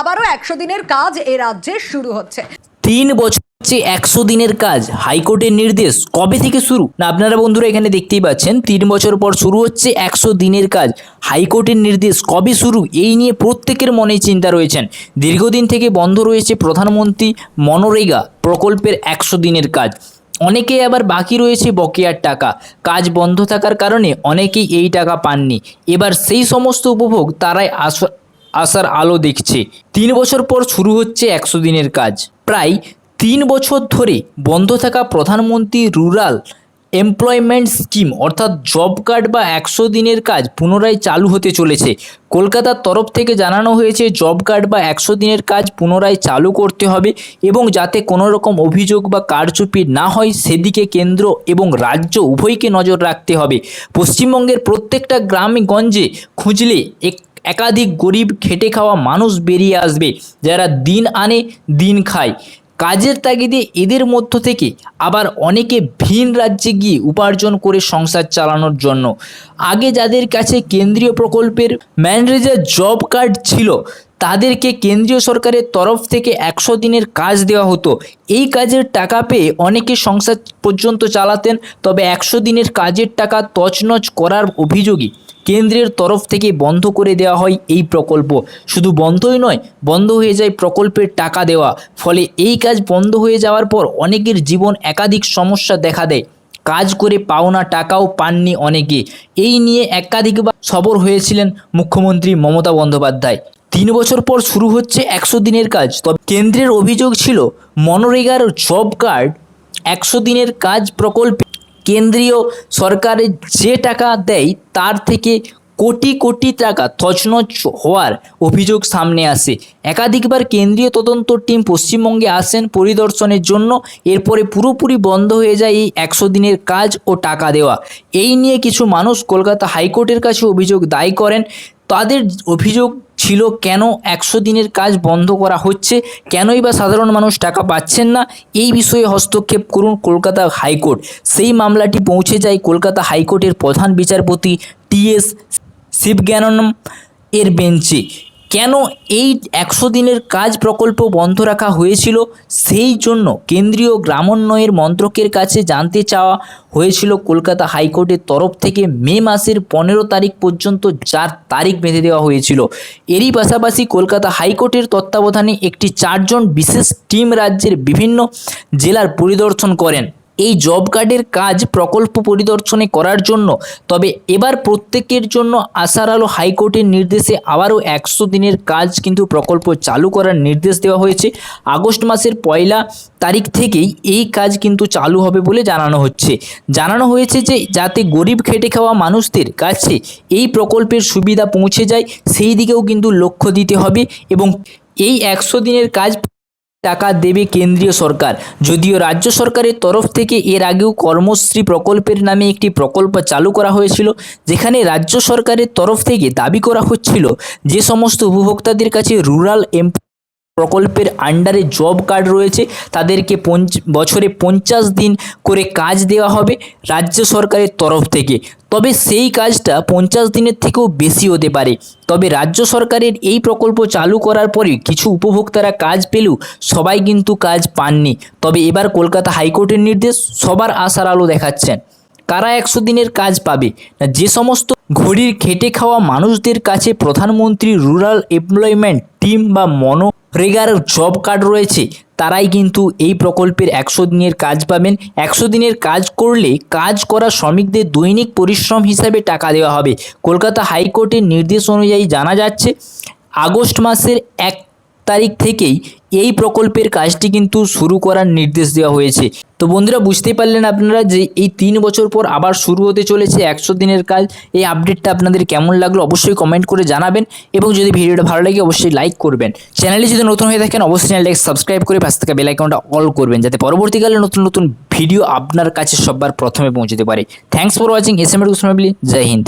আবারও একশো দিনের কাজ এ রাজ্যে শুরু হচ্ছে। তিন বছর হচ্ছে একশো দিনের কাজ। হাইকোর্টের নির্দেশ কবে থেকে শুরু? না, আপনারা বন্ধুরা এখানে দেখতেই পাচ্ছেন, তিন বছর পর শুরু হচ্ছে একশো দিনের কাজ। হাইকোর্টের নির্দেশ কবে শুরু? এই নিয়ে প্রত্যেকের মনেই চিন্তা রয়েছেন। দীর্ঘদিন থেকে বন্ধ রয়েছে প্রধানমন্ত্রী মনরেগা প্রকল্পের একশো দিনের কাজ। অনেকে আবার বাকি রয়েছে বকেয়ার টাকা। কাজ বন্ধ থাকার কারণে অনেকেই এই টাকা পাননি। এবার সেই সমস্ত উপভোগ তারাই আস আসার আলো দেখছে। তিন বছর পর শুরু হচ্ছে একশো দিনের কাজ। প্রায় তিন বছর ধরে বন্ধ থাকা প্রধানমন্ত্রী রুরাল এমপ্লয়মেন্ট স্কিম, অর্থাৎ জব কার্ড বা একশো দিনের কাজ পুনরায় চালু হতে চলেছে। কলকাতার তরফ থেকে জানানো হয়েছে, জব কার্ড বা একশো দিনের কাজ পুনরায় চালু করতে হবে এবং যাতে কোনো রকম অভিযোগ বা কারচুপি না হয়, সেদিকে কেন্দ্র এবং রাজ্য উভয়কে নজর রাখতে হবে। পশ্চিমবঙ্গের প্রত্যেকটা গ্রামে গঞ্জে খুঁজলে এক একাধিক গরিব খেটে খাওয়া মানুষ বেরিয়ে আসবে, যারা দিন আনে, দিন খায়। কাজের তাগিদে এদের মধ্য থেকে আবার অনেকে ভিন রাজ্যে গিয়ে উপার্জন করে সংসার চালানোর জন্য। আগে যাদের কাছে কেন্দ্রীয় প্রকল্পের ম্যানেজার জব কার্ড ছিল, তাদেরকে কেন্দ্রীয় সরকারের তরফ থেকে একশো দিনের কাজ দেওয়া হতো। এই কাজের টাকা পেয়ে অনেকে সংসার পর্যন্ত চালাতেন, তবে একশো দিনের কাজের টাকা তছনছ করার অভিযোগই কেন্দ্রের তরফ থেকে বন্ধ করে দেওয়া হয় এই প্রকল্প। শুধু বন্ধই নয়, বন্ধ হয়ে যায় প্রকল্পের টাকা দেওয়া। ফলে এই কাজ বন্ধ হয়ে যাওয়ার পর অনেকের জীবন একাধিক সমস্যা দেখা দেয়। কাজ করে পাওনা টাকাও পাননি অনেকে। এই নিয়ে একাধিকবার সবর হয়েছিলেন মুখ্যমন্ত্রী মমতা বন্দ্যোপাধ্যায়। তিন বছর পর শুরু হচ্ছে একশো দিনের কাজ। তবে কেন্দ্রের অভিযোগ ছিল, মনরেগার জব কার্ড একশো দিনের কাজ প্রকল্পে কেন্দ্রীয় সরকারের যে টাকা দেয়, তার থেকে কোটি কোটি টাকা তছনছ হওয়ার অভিযোগ সামনে আসে। একাধিকবার কেন্দ্রীয় তদন্ত টিম পশ্চিমবঙ্গে আসেন পরিদর্শনের জন্য। এরপরে পুরোপুরি বন্ধ হয়ে যায় এই একশো দিনের কাজ ও টাকা দেওয়া। এই নিয়ে কিছু মানুষ কলকাতা হাইকোর্টের কাছে অভিযোগ দায়ী করেন। তাদের অভিযোগ ছিল, কেন একশো দিনের কাজ বন্ধ করা হচ্ছে? কেনই বা সাধারণ মানুষ টাকা পাচ্ছেন না? এই বিষয়ে হস্তক্ষেপ করুন কলকাতা হাইকোর্ট। সেই মামলাটি পৌঁছে যায় কলকাতা হাইকোর্টের প্রধান বিচারপতি টিএস শিবজ্ঞানম এর বেঞ্চে। কেন এই একশো দিনের কাজ প্রকল্প বন্ধ রাখা হয়েছিল? সেই জন্য কেন্দ্রীয় গ্রামোন্নয়ের মন্ত্রকের কাছে জানতে চাওয়া হয়েছিল কলকাতা হাইকোর্টের তরফ থেকে মে মাসের পনেরো তারিখ পর্যন্ত যার তারিখ বেঁধে দেওয়া হয়েছিল। এরই পাশাপাশি কলকাতা হাইকোর্টের তত্ত্বাবধানে একটি চারজন বিশেষ টিম রাজ্যের বিভিন্ন জেলার পরিদর্শন করেন। এই জব কার্ডের কাজ প্রকল্প পরিদর্শনে করার জন্য। তবে এবার প্রত্যেকের জন্য আশার আলো হাইকোর্টের নির্দেশে আবারও একশো দিনের কাজ কিন্তু প্রকল্প চালু করার নির্দেশ দেওয়া হয়েছে। আগস্ট মাসের পয়লা তারিখ থেকেই এই কাজ কিন্তু চালু হবে বলে জানানো হচ্ছে। জানানো হয়েছে যে, যাতে গরিব খেটে খাওয়া মানুষদের কাছে এই প্রকল্পের সুবিধা পৌঁছে যায়, সেই দিকেও কিন্তু লক্ষ্য দিতে হবে এবং এই একশো দিনের কাজ টাকা দেবে কেন্দ্রীয় সরকার। যদিও রাজ্য সরকারের তরফ থেকে এর আগেও কর্মশ্রী প্রকল্পের নামে একটি প্রকল্প চালু করা হয়েছিল, যেখানে রাজ্য সরকারের তরফ থেকে দাবি করা হচ্ছিল, যে সমস্ত উপভোক্তাদের কাছে রুরাল এম প্রকল্পের আন্ডারে জব কার্ড রয়েছে, তাদেরকে পঞ্চ, বছরে পঞ্চাশ দিন করে কাজ দেওয়া হবে রাজ্য সরকারের তরফ থেকে। তবে সেই কাজটা পঞ্চাশ দিনের থেকেও বেশি হতে পারে। তবে রাজ্য সরকারের এই প্রকল্প চালু করার পরে কিছু উপভোক্তারা কাজ পেলেও সবাই কিন্তু কাজ পাননি। তবে এবার কলকাতা হাইকোর্টের নির্দেশ সবার আশার আলো দেখাচ্ছেন। কারা একশো দিনের কাজ পাবে? না, যে সমস্ত ঘড়ির খেটে খাওয়া মানুষদের কাছে প্রধানমন্ত্রী রুরাল এমপ্লয়মেন্ট টিম বা মনোরেগার জব কার্ড রয়েছে, তারাই কিন্তু এই প্রকল্পের একশো দিনের কাজ পাবেন। একশো দিনের কাজ করলে কাজ করা শ্রমিকদের দৈনিক পরিশ্রম হিসাবে টাকা দেওয়া হবে। কলকাতা হাইকোর্টের নির্দেশ অনুযায়ী জানা যাচ্ছে, আগস্ট মাসের এক তারিখ থেকেই এই প্রকল্পের কাজটি কিন্তু শুরু করার নির্দেশ দেওয়া হয়েছে। তো বন্ধুরা বুঝতেই পারলেন আপনারা যে এই তিন বছর পর আবার শুরু হতে চলেছে একশো দিনের কাজ। এই আপডেটটা আপনাদের কেমন লাগল অবশ্যই কমেন্ট করে জানাবেন এবং যদি ভিডিওটা ভালো লাগে অবশ্যই লাইক করবেন। চ্যানেলে যদি নতুন হয়ে থাকেন অবশ্যই চ্যানেলটাকে সাবস্ক্রাইব করে পাশ থেকে বেল আইকনটা অল করবেন, যাতে পরবর্তীকালে নতুন নতুন ভিডিও আপনার কাছে সবার প্রথমে পৌঁছতে পারে। Thanks for watching S M এর জয় হিন্দ